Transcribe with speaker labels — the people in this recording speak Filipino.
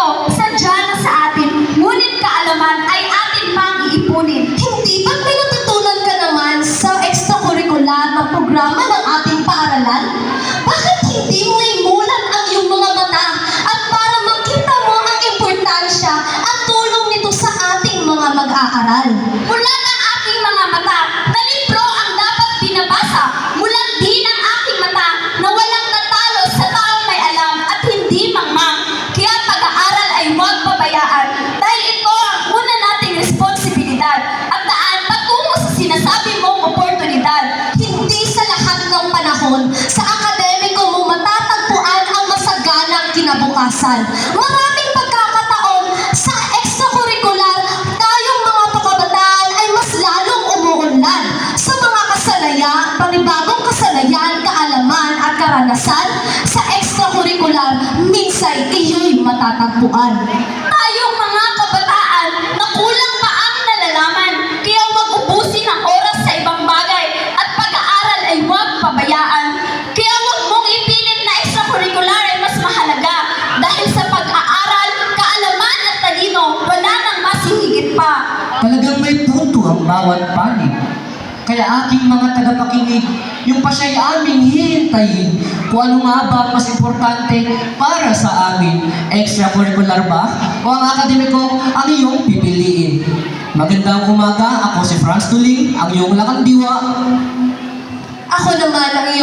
Speaker 1: ito sadya na sa atin, ngunit kaalaman ay atin pang iipunin.
Speaker 2: Hindi ba may natutunan ka naman sa extracurricular na programa ng ating paaralan? Bakit hindi mo imulan ang iyong mga mata at para makita mo ang importansya at tulong nito sa ating mga mag-aaral?
Speaker 1: Huwag pabayaan dahil ito ang una nating responsibilidad at daan patungo sa sinasabi mong oportunidad.
Speaker 2: Hindi sa lahat ng panahon sa akademiko mo matatagpuan ang masaganang kinabukasan. Maraming pagkakataon sa extracurricular, tayong mga pakabataan ay mas lalong umuunlad sa mga kasanayan, panibagong kasanayan, kaalaman at karanasan sa extracurricular, minsan iyo'y matatagpuan.
Speaker 1: Pabayaan. Kaya huwag mong ipilit na extracurricular ay mas mahalaga dahil sa pag-aaral, kaalaman at talino, wala nang mas hihigit pa.
Speaker 3: Talagang may punto ang bawat panig. Kaya aking mga tagapakinig, yung pa siya'y aming hihintayin kung ano nga ba mas importante para sa amin. Extracurricular ba? O ang akademiko ang iyong pipiliin? Magandang umaga, ako si Franz Tuling, ang iyong lakandiwa.
Speaker 2: Ako naman ang iyong